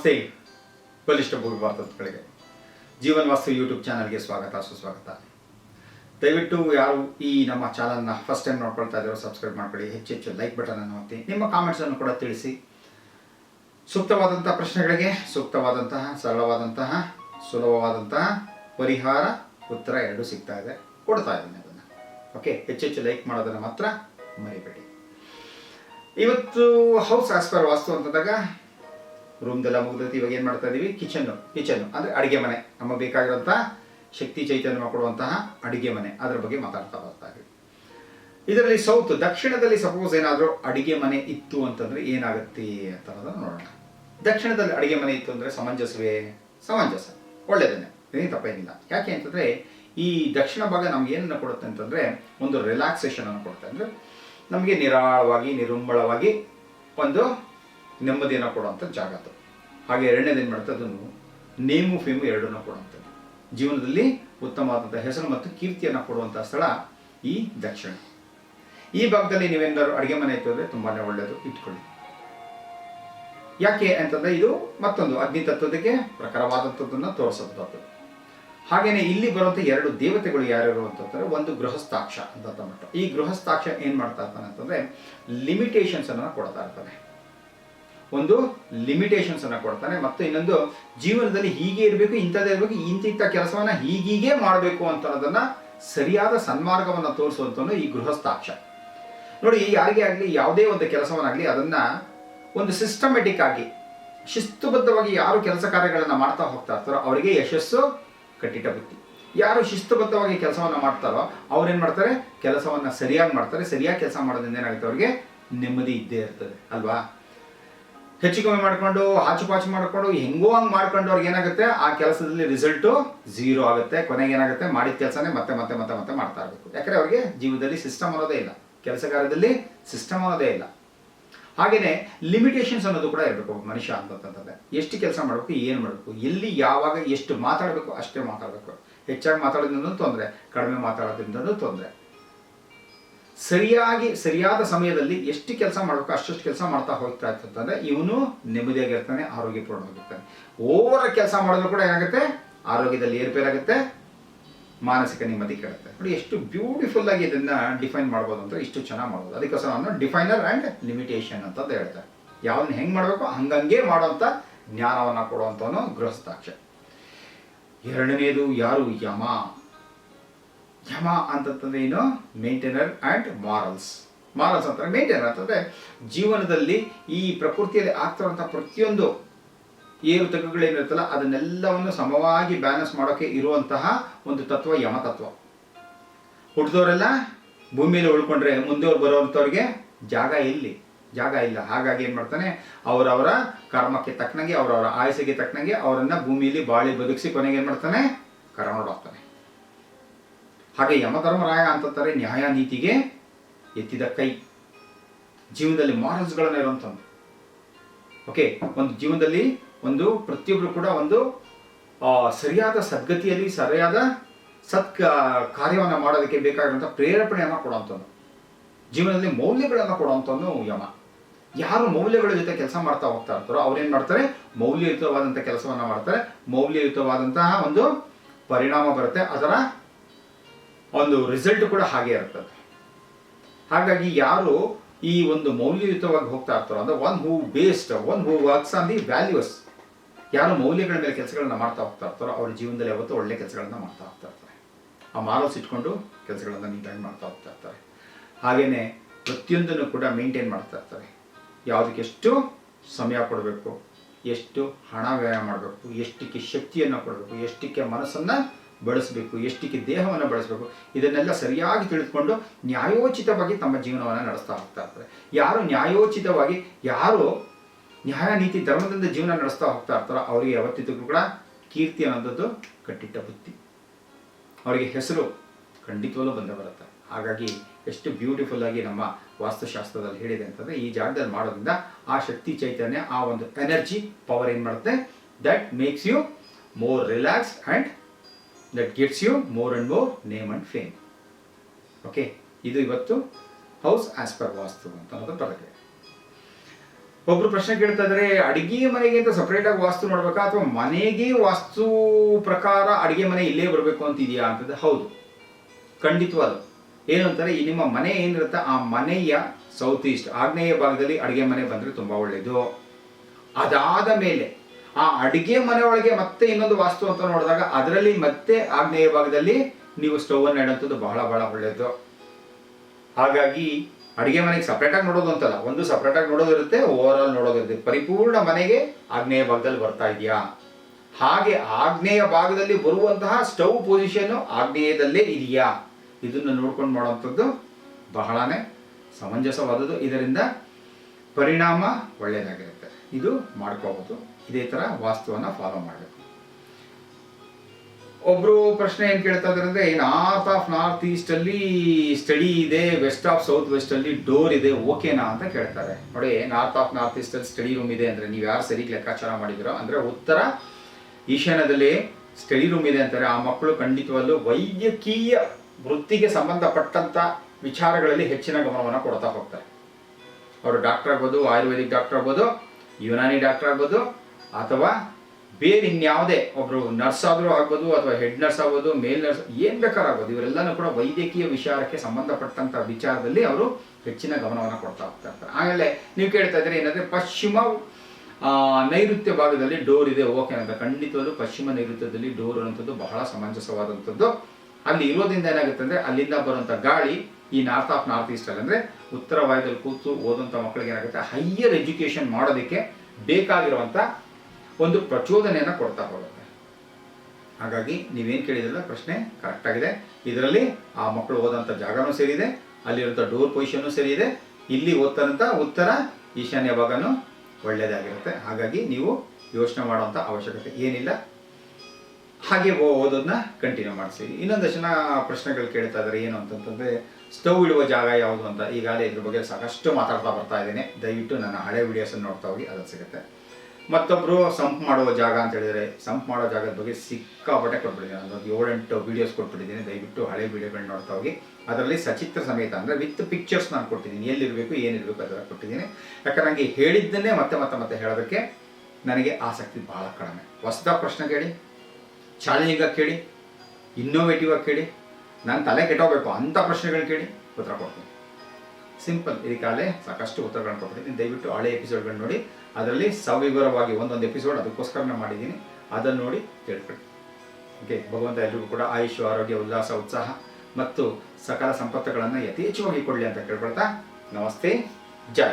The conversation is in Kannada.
ನಮಸ್ತೆ. ಬಲಿಷ್ಠ ಭೂಮಿ ಭಾರತಗಳಿಗೆ ಜೀವನ್ ವಾಸ್ತು ಯೂಟ್ಯೂಬ್ ಚಾನಲ್ಗೆ ಸ್ವಾಗತ, ಸುಸ್ವಾಗತ. ದಯವಿಟ್ಟು ಯಾರು ಈ ನಮ್ಮ ಚಾನಲ್ನ ಫಸ್ಟ್ ಟೈಮ್ ನೋಡ್ಕೊಳ್ತಾ ಇದ್ದಾರೋ ಸಬ್ಸ್ಕ್ರೈಬ್ ಮಾಡ್ಕೊಳ್ಳಿ. ಹೆಚ್ಚು ಹೆಚ್ಚು ಲೈಕ್ ಬಟನ್ ಅನ್ನು ಒತ್ತಿ. ನಿಮ್ಮ ಕಾಮೆಂಟ್ಸನ್ನು ಕೂಡ ತಿಳಿಸಿ. ಸೂಕ್ತವಾದಂತಹ ಪ್ರಶ್ನೆಗಳಿಗೆ ಸೂಕ್ತವಾದಂತಹ, ಸರಳವಾದಂತಹ, ಸುಲಭವಾದಂತಹ ಪರಿಹಾರ ಉತ್ತರ ಎರಡು ಸಿಗ್ತಾ ಇದೆ. ಕೊಡ್ತಾ ಇದ್ದೀನಿ ಅದನ್ನು. ಓಕೆ ಹೆಚ್ಚೆಚ್ಚು ಲೈಕ್ ಮಾಡೋದನ್ನು ಮಾತ್ರ ಮರಿಬೇಡಿ. ಇವತ್ತು ಹೌಸ್ ಆಸ್ಪರ್ ವಾಸ್ತು ಅಂತಂದಾಗ ರೂಮ್ದೆಲ್ಲ ಮುಗಿದೈತಿ, ಇವಾಗ ಏನು ಮಾಡ್ತಾ ಇದೀವಿ? ಕಿಚನ್ನು ಕಿಚನ್ನು ಅಂದರೆ ಅಡುಗೆ ಮನೆ. ನಮ್ಮ ಬೇಕಾಗಿರುವಂಥ ಶಕ್ತಿ ಚೈತನ್ಯ ಕೊಡುವಂತಹ ಅಡುಗೆ ಮನೆ. ಅದರ ಬಗ್ಗೆ ಮಾತಾಡ್ತಾ ಬರ್ತಾ ಇದರಲ್ಲಿ ಸೌತ್, ದಕ್ಷಿಣದಲ್ಲಿ ಸಪೋಸ್ ಏನಾದರೂ ಅಡಿಗೆ ಮನೆ ಇತ್ತು ಅಂತಂದ್ರೆ ಏನಾಗುತ್ತೆ ಅಂತ ಅನ್ನೋದನ್ನ ನೋಡೋಣ. ದಕ್ಷಿಣದಲ್ಲಿ ಅಡಿಗೆ ಮನೆ ಇತ್ತು ಅಂದರೆ ಸಮಂಜಸವೇ? ಸಮಂಜಸ. ಒಳ್ಳೆಯದೇನೆ ಏನು ತಪ್ಪೇನಿಲ್ಲ. ಯಾಕೆ ಅಂತಂದ್ರೆ ಈ ದಕ್ಷಿಣ ಭಾಗ ನಮ್ಗೆ ಏನನ್ನು ಕೊಡುತ್ತೆ ಅಂತಂದ್ರೆ ಒಂದು ರಿಲ್ಯಾಕ್ಸೇಷನ್ ಅನ್ನು ಕೊಡುತ್ತೆ. ಅಂದ್ರೆ ನಮಗೆ ನಿರಾಳವಾಗಿ ನಿರುಂಬಳವಾಗಿ ಒಂದು ನೆಮ್ಮದಿಯನ್ನು ಕೊಡುವಂಥ ಜಾಗ ಅದು. ಹಾಗೆ ಎರಡನೇದು ಏನು ಅದನ್ನು ನೇಮು ಫೇಮು ಎರಡನ್ನೂ ಕೊಡುವಂಥದ್ದು. ಜೀವನದಲ್ಲಿ ಉತ್ತಮವಾದಂಥ ಹೆಸರು ಮತ್ತು ಕೀರ್ತಿಯನ್ನು ಕೊಡುವಂಥ ಸ್ಥಳ ಈ ದಕ್ಷಿಣ. ಈ ಭಾಗದಲ್ಲಿ ನೀವೇನಾದ್ರು ಅಡುಗೆ ಮನೆ ಇತ್ತು ಅಂದರೆ ತುಂಬಾ ಒಳ್ಳೆಯದು ಇಟ್ಕೊಳ್ಳಿ. ಯಾಕೆ ಅಂತಂದರೆ ಇದು ಮತ್ತೊಂದು ಅಗ್ನಿ ತತ್ವದಕ್ಕೆ ಪ್ರಕಾರವಾದಂಥದ್ದನ್ನು ತೋರಿಸುವಂಥದ್ದು ಹಾಗೆಯೇ ಇಲ್ಲಿ ಬರುವಂಥ ಎರಡು ದೇವತೆಗಳು ಯಾರ್ಯಾರು ಅಂತಂದರೆ ಒಂದು ಗೃಹಸ್ಥಾಕ್ಷ ಅಂತ ಮಟ್ಟ ಈ ಗೃಹಸ್ಥಾಕ್ಷ ಏನು ಮಾಡ್ತಾ ಇರ್ತಾನೆ ಅಂತಂದರೆ ಲಿಮಿಟೇಷನ್ಸ್ ಅನ್ನು ಕೊಡ್ತಾ ಇರ್ತಾನೆ. ಒಂದು ಲಿಮಿಟೇಷನ್ಸ್ ಅನ್ನ ಕೊಡ್ತಾನೆ. ಮತ್ತು ಇನ್ನೊಂದು, ಜೀವನದಲ್ಲಿ ಹೀಗೆ ಇರಬೇಕು, ಇಂಥದ್ದೇ ಇರಬೇಕು ಇಂತಿಂಥ ಕೆಲಸವನ್ನ ಹೀಗೀಗೆ ಮಾಡಬೇಕು ಅಂತ ಅನ್ನೋದನ್ನ ಸರಿಯಾದ ಸನ್ಮಾರ್ಗವನ್ನು ತೋರಿಸುವಂತನು ಈ ಗೃಹಸ್ಥಾಕ್ಷ. ನೋಡಿ, ಯಾರಿಗೇ ಆಗಲಿ, ಯಾವುದೇ ಒಂದು ಕೆಲಸವನ್ನಾಗಲಿ ಅದನ್ನ ಒಂದು ಸಿಸ್ಟಮೆಟಿಕ್ ಆಗಿ, ಶಿಸ್ತುಬದ್ಧವಾಗಿ ಯಾರು ಕೆಲಸ ಕಾರ್ಯಗಳನ್ನು ಮಾಡ್ತಾ ಹೋಗ್ತಾ ಇರ್ತಾರೋ ಅವರಿಗೆ ಯಶಸ್ಸು ಕಟ್ಟಿಟ ಬುತ್ತಿ ಯಾರು ಶಿಸ್ತುಬದ್ಧವಾಗಿ ಕೆಲಸವನ್ನ ಮಾಡ್ತಾರೋ ಅವ್ರೇನು ಮಾಡ್ತಾರೆ? ಕೆಲಸವನ್ನ ಸರಿಯಾಗಿ ಮಾಡ್ತಾರೆ. ಸರಿಯಾಗಿ ಕೆಲಸ ಮಾಡೋದ್ರಿಂದ ಏನಾಗುತ್ತೆ? ಅವ್ರಿಗೆ ನೆಮ್ಮದಿ ಇದ್ದೇ ಇರ್ತದೆ. ಅಲ್ವಾ? ಹೆಚ್ಚು ಕಮ್ಮಿ ಮಾಡ್ಕೊಂಡು ಆಚು ಪಾಚು ಮಾಡ್ಕೊಂಡು, ಹೆಂಗೋ ಹಂಗೆ ಮಾಡ್ಕೊಂಡು ಅವ್ರಿಗೆ ಏನಾಗುತ್ತೆ? ಆ ಕೆಲಸದಲ್ಲಿ ರಿಸಲ್ಟು ಝೀರೋ ಆಗುತ್ತೆ. ಕೊನೆಗೆ ಏನಾಗುತ್ತೆ? ಮಾಡಿದ ಕೆಲಸನೇ ಮತ್ತೆ ಮತ್ತೆ ಮತ್ತೆ ಮತ್ತೆ ಮಾಡ್ತಾ ಇರಬೇಕು. ಯಾಕಂದ್ರೆ ಅವ್ರಿಗೆ ಜೀವನದಲ್ಲಿ ಸಿಸ್ಟಮ್ ಅನ್ನೋದೇ ಇಲ್ಲ. ಕೆಲಸಗಾರದಲ್ಲಿ ಸಿಸ್ಟಮ್ ಅನ್ನೋದೇ ಇಲ್ಲ. ಹಾಗೆಯೇ ಲಿಮಿಟೇಷನ್ಸ್ ಅನ್ನೋದು ಕೂಡ ಇರಬೇಕು ಮನುಷ್ಯ ಅಂತಂತಂದ್ರೆ ಎಷ್ಟು ಕೆಲಸ ಮಾಡಬೇಕು, ಏನು ಮಾಡಬೇಕು, ಎಲ್ಲಿ, ಯಾವಾಗ, ಎಷ್ಟು ಮಾತಾಡಬೇಕು, ಅಷ್ಟೇ ಮಾತಾಡಬೇಕು. ಹೆಚ್ಚಾಗಿ ಮಾತಾಡೋದ್ರಿಂದ ತೊಂದರೆ, ಕಡಿಮೆ ಮಾತಾಡೋದ್ರಿಂದ ತೊಂದರೆ. ಸರಿಯಾಗಿ, ಸರಿಯಾದ ಸಮಯದಲ್ಲಿ ಎಷ್ಟು ಕೆಲಸ ಮಾಡಬೇಕು ಅಷ್ಟು ಕೆಲಸ ಮಾಡ್ತಾ ಹೋಗ್ತಾ ಇರ್ತಂದ್ರೆ ಇವನು ನೆಮ್ಮದಿಯಾಗಿರ್ತಾನೆ, ಆರೋಗ್ಯಪೂರ್ಣವಾಗಿರ್ತಾನೆ. ಓವರ್ ಕೆಲಸ ಮಾಡಿದ್ರು ಕೂಡ ಏನಾಗುತ್ತೆ? ಆರೋಗ್ಯದಲ್ಲಿ ಏರ್ಪೇರಾಗುತ್ತೆ ಮಾನಸಿಕ ನೆಮ್ಮದಿ ಕೇಳುತ್ತೆ ನೋಡಿ, ಎಷ್ಟು ಬ್ಯೂಟಿಫುಲ್ ಆಗಿ ಇದನ್ನ ಡಿಫೈನ್ ಮಾಡ್ಬೋದು ಅಂದ್ರೆ ಇಷ್ಟು ಚೆನ್ನಾಗಿ ಮಾಡ್ಬೋದು. ಅದಕ್ಕೋಸ್ಕರ ನಾನು ಡಿಫೈನರ್ ಅಂಡ್ ಲಿಮಿಟೇಷನ್ ಅಂತ ಹೇಳ್ತಾರೆ. ಯಾವನ್ನ ಹೆಂಗೆ ಮಾಡಬೇಕು, ಹಂಗಂಗೆ ಮಾಡುವಂತ ಜ್ಞಾನವನ್ನ ಕೊಡುವಂತವನು ಗೃಹಸ್ಥಾಕ್ಷ ಎರಡನೇದು ಯಾರು? ಯಮ. ಯಮ ಅಂತಂತಂದ್ರೆ ಏನು? ಮೇಂಟೈನರ್ ಅಂಡ್ ಮಾರಲ್ಸ್ ಮಾರಲ್ಸ್ ಅಂತಂದ್ರೆ ಮೇಂಟೈನರ್ ಅಂತಂದ್ರೆ ಜೀವನದಲ್ಲಿ ಈ ಪ್ರಕೃತಿಯಲ್ಲಿ ಆಗ್ತಿರುವಂತಹ ಪ್ರತಿಯೊಂದು ಏರು ತಗ್ಗುಗಳೇನಿರುತ್ತಲ್ಲ ಅದನ್ನೆಲ್ಲವನ್ನು ಸಮವಾಗಿ ಬ್ಯಾಲೆನ್ಸ್ ಮಾಡೋಕೆ ಇರುವಂತಹ ಒಂದು ತತ್ವ ಯಮ ತತ್ವ ಹುಟ್ಟಿದವರೆಲ್ಲ ಭೂಮಿಯಲ್ಲಿ ಉಳ್ಕೊಂಡ್ರೆ ಮುಂದೆ ಬರುವಂಥವ್ರಿಗೆ ಜಾಗ ಇಲ್ಲಿ, ಜಾಗ ಇಲ್ಲ. ಹಾಗಾಗಿ ಏನು ಮಾಡ್ತಾನೆ? ಅವರವರ ಕರ್ಮಕ್ಕೆ ತಕ್ಕನಂಗೆ, ಅವರವರ ಆಯಸ್ಸಿಗೆ ತಕ್ಕನಂಗೆ ಅವರನ್ನು ಭೂಮಿಯಲ್ಲಿ ಬಾಳಿ ಬದುಕಿಸಿ ಕೊನೆಗೆ ಏನು ಮಾಡ್ತಾನೆ? ಕರ್ಕೊಂಡೋಗ್ತಾನೆ ಹಾಗೆ ಯಮಧರ್ಮರಾಯ ಅಂತಂತಾರೆ ನ್ಯಾಯ ನೀತಿಗೆ ಎತ್ತಿದ ಕೈ. ಜೀವನದಲ್ಲಿ ಮಾರಲ್ಸ್ಗಳನ್ನ ಇರುವಂಥದ್ದು ಓಕೆ ಒಂದು ಜೀವನದಲ್ಲಿ ಒಂದು ಪ್ರತಿಯೊಬ್ಬರು ಕೂಡ ಒಂದು ಸರಿಯಾದ ಸದ್ಗತಿಯಲ್ಲಿ, ಸರಿಯಾದ ಸತ್ ಕಾರ್ಯವನ್ನು ಮಾಡೋದಕ್ಕೆ ಬೇಕಾಗಿರುವಂಥ ಪ್ರೇರೇಪಣೆಯನ್ನು ಕೊಡುವಂಥದ್ದು ಜೀವನದಲ್ಲಿ ಮೌಲ್ಯಗಳನ್ನು ಕೊಡುವಂಥದ್ದು ಯಮ. ಯಾರು ಮೌಲ್ಯಗಳ ಜೊತೆ ಕೆಲಸ ಮಾಡ್ತಾ ಹೋಗ್ತಾ ಇರ್ತಾರೋ ಅವ್ರೇನ್ ಮಾಡ್ತಾರೆ? ಮೌಲ್ಯಯುತವಾದಂಥ ಕೆಲಸವನ್ನ ಮಾಡ್ತಾರೆ. ಮೌಲ್ಯಯುತವಾದಂತಹ ಒಂದು ಪರಿಣಾಮ ಬರುತ್ತೆ. ಅದರ ಒಂದು ರಿಸಲ್ಟ್ ಕೂಡ ಹಾಗೆ ಇರ್ತದೆ. ಹಾಗಾಗಿ ಯಾರು ಈ ಒಂದು ಮೌಲ್ಯಯುತವಾಗಿ ಹೋಗ್ತಾ ಇರ್ತಾರೋ, ಅಂದ್ರೆ one who based one who works on the values ಯಾರು ಮೌಲ್ಯಗಳ ಮೇಲೆ ಕೆಲಸಗಳನ್ನ ಮಾಡ್ತಾ ಹೋಗ್ತಾ ಇರ್ತಾರೋ, ಅವ್ರ ಜೀವನದಲ್ಲಿ ಯಾವತ್ತೂ ಒಳ್ಳೆ ಕೆಲಸಗಳನ್ನ ಮಾಡ್ತಾ ಹೋಗ್ತಾ ಇರ್ತಾರೆ. ಆ ಮಾರೋಸ್ ಇಟ್ಕೊಂಡು ಕೆಲಸಗಳನ್ನ ನೀಟಾಗಿ ಮಾಡ್ತಾ ಹೋಗ್ತಾ ಇರ್ತಾರೆ. ಹಾಗೇನೆ ಪ್ರತಿಯೊಂದನ್ನು ಕೂಡ ಮೇಂಟೈನ್ ಮಾಡ್ತಾ ಇರ್ತಾರೆ. ಯಾವುದಕ್ಕೆ ಎಷ್ಟು ಸಮಯ ಕೊಡಬೇಕು, ಎಷ್ಟು ಹಣ ವ್ಯಯ ಮಾಡಬೇಕು, ಎಷ್ಟಕ್ಕೆ ಶಕ್ತಿಯನ್ನು ಕೊಡಬೇಕು, ಎಷ್ಟಕ್ಕೆ ಮನಸ್ಸನ್ನು ಬಳಸಬೇಕು ಎಷ್ಟಕ್ಕೆ ದೇಹವನ್ನು ಬಳಸಬೇಕು, ಇದನ್ನೆಲ್ಲ ಸರಿಯಾಗಿ ತಿಳಿದುಕೊಂಡು ನ್ಯಾಯೋಚಿತವಾಗಿ ತಮ್ಮ ಜೀವನವನ್ನು ನಡೆಸ್ತಾ ಹೋಗ್ತಾ ಇರ್ತಾರೆ. ಯಾರು ನ್ಯಾಯೋಚಿತವಾಗಿ, ಯಾರು ನ್ಯಾಯ ನೀತಿ ಧರ್ಮದಿಂದ ಜೀವನ ನಡೆಸ್ತಾ ಹೋಗ್ತಾ ಇರ್ತಾರೋ ಅವರಿಗೆ ಯಾವತ್ತಿಗೂ ಕೂಡ ಕೀರ್ತಿ ಅನ್ನೋದು ಕಟ್ಟಿಟ್ಟ ಬುತ್ತಿ ಅವರಿಗೆ ಹೆಸರು ಖಂಡಿತವಲ್ಲೂ ಬಂದೇ ಬರುತ್ತೆ. ಹಾಗಾಗಿ ಎಷ್ಟು ಬ್ಯೂಟಿಫುಲ್ ಆಗಿ ನಮ್ಮ ವಾಸ್ತುಶಾಸ್ತ್ರದಲ್ಲಿ ಹೇಳಿದೆ ಅಂತಂದ್ರೆ ಈ ಜಾಗದಲ್ಲಿ ಮಾಡೋದ್ರಿಂದ ಆ ಶಕ್ತಿ ಚೈತನ್ಯ, ಆ ಒಂದು ಎನರ್ಜಿ ಪವರ್ ಏನು ಮಾಡುತ್ತೆ? That makes you more relax and that gets you more and more name and fame okay ಇದು ಇವತ್ತು ಹೌಸ್ ಆಸ್ ಪರ್ ವಾಸ್ತು ಅಂತ ಅನ್ನೋದು ಬರುತ್ತೆ ಒಬ್ರು ಪ್ರಶ್ನೆ ಕೇಳ್ತಾ ಇದ್ರೆ, ಅಡಿಗೆ ಮನೆಗೆ ಅಂತ ಸಪರೇಟ್ ಆಗಿ ವಾಸ್ತು ನೋಡ್ಬೇಕಾ ಅಥವಾ ಮನೆಗೆ ವಾಸ್ತು ಪ್ರಕಾರ ಅಡಿಗೆ ಮನೆ ಇಲ್ಲೇ ಬರಬೇಕು ಅಂತ ಇದೆಯಾ ಅಂತಂದ್ರೆ ಹೌದು. ಖಂಡಿತವಾದ ಏನು ಅಂತಾರೆ ಈ ನಿಮ್ಮ ಮನೆ ಏನಿರುತ್ತೆ, ಆ ಮನೆಯ ಸೌತ್ ಈಸ್ಟ್ ಆಗ್ನೇಯ ಭಾಗದಲ್ಲಿ ಅಡಿಗೆ ಮನೆ ಬಂದ್ರೆ ತುಂಬಾ ಒಳ್ಳೇದು. ಅದಾದ ಮೇಲೆ ಆ ಅಡಿಗೆ ಮನೆ ಒಳಗೆ ಮತ್ತೆ ಇನ್ನೊಂದು ವಾಸ್ತು ಅಂತ ನೋಡಿದಾಗ ಅದರಲ್ಲಿ ಮತ್ತೆ ಆಗ್ನೇಯ ಭಾಗದಲ್ಲಿ ನೀವು ಸ್ಟವ್ ಅನ್ನು ಇಡುವಂಥದ್ದು ಬಹಳ ಬಹಳ ಒಳ್ಳೆಯದು ಹಾಗಾಗಿ ಅಡಿಗೆ ಮನೆಗೆ ಸಪ್ರೇಟಾಗಿ ನೋಡೋದು ಅಂತಲ್ಲ, ಒಂದು ಸಪ್ರೇಟಾಗಿ ನೋಡೋದಿರುತ್ತೆ ಓವರ್ ಆಲ್ ನೋಡೋದಿರುತ್ತೆ ಪರಿಪೂರ್ಣ ಮನೆಗೆ ಆಗ್ನೇಯ ಭಾಗದಲ್ಲಿ ಬರ್ತಾ ಇದೆಯಾ? ಹಾಗೆ ಆಗ್ನೇಯ ಭಾಗದಲ್ಲಿ ಬರುವಂತಹ ಸ್ಟವ್ ಪೊಸಿಷನ್ ಆಗ್ನೇಯದಲ್ಲೇ ಇದೆಯಾ? ಇದನ್ನು ನೋಡ್ಕೊಂಡು ಮಾಡುವಂಥದ್ದು ಬಹಳನೇ ಸಮಂಜಸವಾದದ್ದು. ಇದರಿಂದ ಪರಿಣಾಮ ಒಳ್ಳೆಯದಾಗಿರುತ್ತೆ. ಇದು ಮಾಡ್ಕೋಬಹುದು ಇದೇ ಥರ ವಾಸ್ತುವನ್ನು ಫಾಲೋ ಮಾಡಬೇಕು. ಒಬ್ರು ಪ್ರಶ್ನೆ ಏನ್ ಕೇಳ್ತಾ ಇದಾರೆ ಅಂದ್ರೆ ನಾರ್ತ್ ಆಫ್ ನಾರ್ತ್ ಈಸ್ಟ್ ಅಲ್ಲಿ ಸ್ಟಡಿ ಇದೆ ವೆಸ್ಟ್ ಆಫ್ ಸೌತ್ ವೆಸ್ಟಲ್ಲಿ ಡೋರ್ ಇದೆ ಓಕೆನಾ ಅಂತ ಕೇಳ್ತಾರೆ. ನೋಡಿ ನಾರ್ತ್ ಆಫ್ ನಾರ್ತ್ ಈಸ್ಟ್ ಅಲ್ಲಿ ಸ್ಟಡಿ ರೂಮ್ ಇದೆ ಅಂದ್ರೆ, ನೀವು ಯಾರು ಸರಿ ಲೆಕ್ಕಾಚಾರ ಮಾಡಿದಿರೋ ಅಂದ್ರೆ ಉತ್ತರ ಈಶಾನ್ಯದಲ್ಲಿ ಸ್ಟಡಿ ರೂಮ್ ಇದೆ ಅಂತಾರೆ. ಆ ಮಕ್ಕಳು ಖಂಡಿತವಲ್ಲೂ ವೈದ್ಯಕೀಯ ವೃತ್ತಿಗೆ ಸಂಬಂಧಪಟ್ಟಂತ ವಿಚಾರಗಳಲ್ಲಿ ಹೆಚ್ಚಿನ ಗಮನವನ್ನು ಕೊಡ್ತಾ ಹೋಗ್ತಾರೆ. ಅವರು ಡಾಕ್ಟರ್ ಆಗ್ಬೋದು, ಆಯುರ್ವೇದಿಕ್ ಡಾಕ್ಟರ್ ಆಗ್ಬೋದು, ಯುನಾನಿ ಡಾಕ್ಟರ್ ಆಗ್ಬೋದು ಅಥವಾ ಬೇರೆ ಇನ್ಯಾವುದೇ ಒಬ್ಬರು ನರ್ಸ್ ಆದರೂ ಆಗ್ಬೋದು ಅಥವಾ ಹೆಡ್ ನರ್ಸ್ ಆಗ್ಬೋದು ಮೇಲ್ ನರ್ಸ್ ಏನ್ ಬೇಕಾರಾಗ್ಬೋದು ಇವರೆಲ್ಲನೂ ಕೂಡ ವೈದ್ಯಕೀಯ ವಿಚಾರಕ್ಕೆ ಸಂಬಂಧಪಟ್ಟಂತ ವಿಚಾರದಲ್ಲಿ ಅವರು ಹೆಚ್ಚಿನ ಗಮನವನ್ನು ಕೊಡ್ತಾ ಹೋಗ್ತಾ ಇರ್ತಾರೆ. ಆಮೇಲೆ ನೀವು ಕೇಳ್ತಾ ಇದ್ರೆ ಏನಂದ್ರೆ ಪಶ್ಚಿಮ ನೈಋತ್ಯ ಭಾಗದಲ್ಲಿ ಡೋರ್ ಇದೆ ಓಕೆ ಅಂತ. ಖಂಡಿತವಾಗ್ಲೂ ಪಶ್ಚಿಮ ನೈಋತ್ಯದಲ್ಲಿ ಡೋರ್ ಅನ್ನೋಂಥದ್ದು ಬಹಳ ಸಮಂಜಸವಾದಂಥದ್ದು. ಅಲ್ಲಿ ಇರೋದ್ರಿಂದ ಏನಾಗುತ್ತೆ ಅಂದ್ರೆ ಅಲ್ಲಿಂದ ಬರುವಂತ ಗಾಳಿ ಈ ನಾರ್ತ್ ಆಫ್ ನಾರ್ತ್ ಈಸ್ಟ್ ಅಲ್ಲಿ. ಅಂದ್ರೆ ಉತ್ತರ ವಾಯುದಲ್ಲಿ ಕೂತು ಓದುವಂತ ಮಕ್ಕಳಿಗೆ ಏನಾಗುತ್ತೆ? ಹೈಯರ್ ಎಜುಕೇಶನ್ ಮಾಡೋದಕ್ಕೆ ಬೇಕಾಗಿರುವಂತ ಒಂದು ಪ್ರಚೋದನೆಯನ್ನು ಕೊಡ್ತಾ ಹೋಗುತ್ತೆ. ಹಾಗಾಗಿ ನೀವೇನು ಕೇಳಿದ್ರಲ್ಲ, ಪ್ರಶ್ನೆ ಕರೆಕ್ಟ್ ಆಗಿದೆ. ಇದರಲ್ಲಿ ಆ ಮಕ್ಕಳು ಓದಂಥ ಜಾಗನೂ ಸೇರಿದೆ ಅಲ್ಲಿರುವಂಥ ಡೋರ್ ಪೊಸಿಷನ್ನು ಸರಿ ಇದೆ ಇಲ್ಲಿ ಓದ್ತಾರಂಥ ಉತ್ತರ ಈಶಾನ್ಯ ಭಾಗನೂ ಒಳ್ಳೆಯದಾಗಿರುತ್ತೆ ಹಾಗಾಗಿ ನೀವು ಯೋಚನೆ ಮಾಡುವಂಥ ಅವಶ್ಯಕತೆ ಏನಿಲ್ಲ. ಹಾಗೆ ಓದೋದನ್ನ ಕಂಟಿನ್ಯೂ ಮಾಡಿಸಿ. ಇನ್ನೊಂದಷ್ಟು ಜನ ಪ್ರಶ್ನೆಗಳು ಕೇಳ್ತಾ ಇದ್ದಾರೆ, ಏನು ಅಂತಂತಂದ್ರೆ ಸ್ಟವ್ ಇಡುವ ಜಾಗ ಯಾವುದು ಅಂತ. ಈಗಾಗಲೇ ಇದ್ರ ಬಗ್ಗೆ ಸಾಕಷ್ಟು ಮಾತಾಡ್ತಾ ಬರ್ತಾ ಇದ್ದೀನಿ. ದಯವಿಟ್ಟು ನನ್ನ ಹಳೆ ವಿಡಿಯೋಸನ್ನು ನೋಡ್ತಾ ಹೋಗಿ ಅದು ಸಿಗುತ್ತೆ. ಮತ್ತೊಬ್ರು ಸಂಪ್ ಮಾಡುವ ಜಾಗ ಅಂತ ಹೇಳಿದರೆ, ಸಂಪ್ ಮಾಡೋ ಜಾಗದ ಬಗ್ಗೆ ಸಿಕ್ಕಾಪಟ್ಟೆ ಕೊಟ್ಬಿಟ್ಟಿದ್ದೀನಿ. ಅದೊಂದು ಏಳೆಂಟು ವೀಡಿಯೋಸ್ ಕೊಟ್ಬಿಟ್ಟಿದ್ದೀನಿ. ದಯವಿಟ್ಟು ಹಳೆ ವೀಡಿಯೋಗಳನ್ನ ನೋಡ್ತಾ ಹೋಗಿ. ಅದರಲ್ಲಿ ಸಚಿತ್ರ ಸಮೇತ ಅಂದರೆ ವಿತ್ ಪಿಕ್ಚರ್ಸ್ ನಾನು ಕೊಟ್ಟಿದ್ದೀನಿ. ಎಲ್ಲಿರಬೇಕು, ಏನಿರಬೇಕು ಅದರ ಕೊಟ್ಟಿದ್ದೀನಿ. ಯಾಕಂದ್ರೆ ನನಗೆ ಹೇಳಿದ್ದನ್ನೇ ಮತ್ತೆ ಮತ್ತೆ ಮತ್ತೆ ಹೇಳೋದಕ್ಕೆ ನನಗೆ ಆಸಕ್ತಿ ಬಹಳ ಕಡಿಮೆ. ಹೊಸದ ಪ್ರಶ್ನೆ ಕೇಳಿ, ಚಾಲೆಂಜಿಂಗ್ ಆಗಿ ಕೇಳಿ ಇನ್ನೋವೇಟಿವ್ ಆಗಿ ಕೇಳಿ, ನಾನು ತಲೆ ಕೆಟ್ಟೋಗ್ಬೇಕು ಅಂಥ ಪ್ರಶ್ನೆಗಳು ಕೇಳಿ, ಉತ್ತರ ಕೊಡ್ತೀನಿ. ಸಿಂಪಲ್ ಇದಕ್ಕಾಗಲೇ ಸಾಕಷ್ಟು ಉತ್ತರಗಳನ್ನು ಕೊಟ್ಟಿದ್ದೀನಿ. ದಯವಿಟ್ಟು ಹಳೆ ಎಪಿಸೋಡ್ಗಳು ನೋಡಿ. ಅದರಲ್ಲಿ ಸವಿವರವಾಗಿ ಒಂದೊಂದು ಎಪಿಸೋಡ್ ಅದಕ್ಕೋಸ್ಕರನೇ ಮಾಡಿದ್ದೀನಿ. ಅದನ್ನು ನೋಡಿ ತಿಳ್ಕೊಳ್ಳಿ ಓಕೆ, ಭಗವಂತ ಎಲ್ರಿಗೂ ಕೂಡ ಆಯುಷ್ ಆರೋಗ್ಯ, ಉಲ್ಲಾಸ, ಉತ್ಸಾಹ ಮತ್ತು ಸಕಲ ಸಂಪತ್ತುಗಳನ್ನು ಯಥೇಚ್ಛವಾಗಿ ಕೊಡಲಿ ಅಂತ ಕೇಳ್ಕೊಳ್ತಾ ನಮಸ್ತೆ. ಜೈ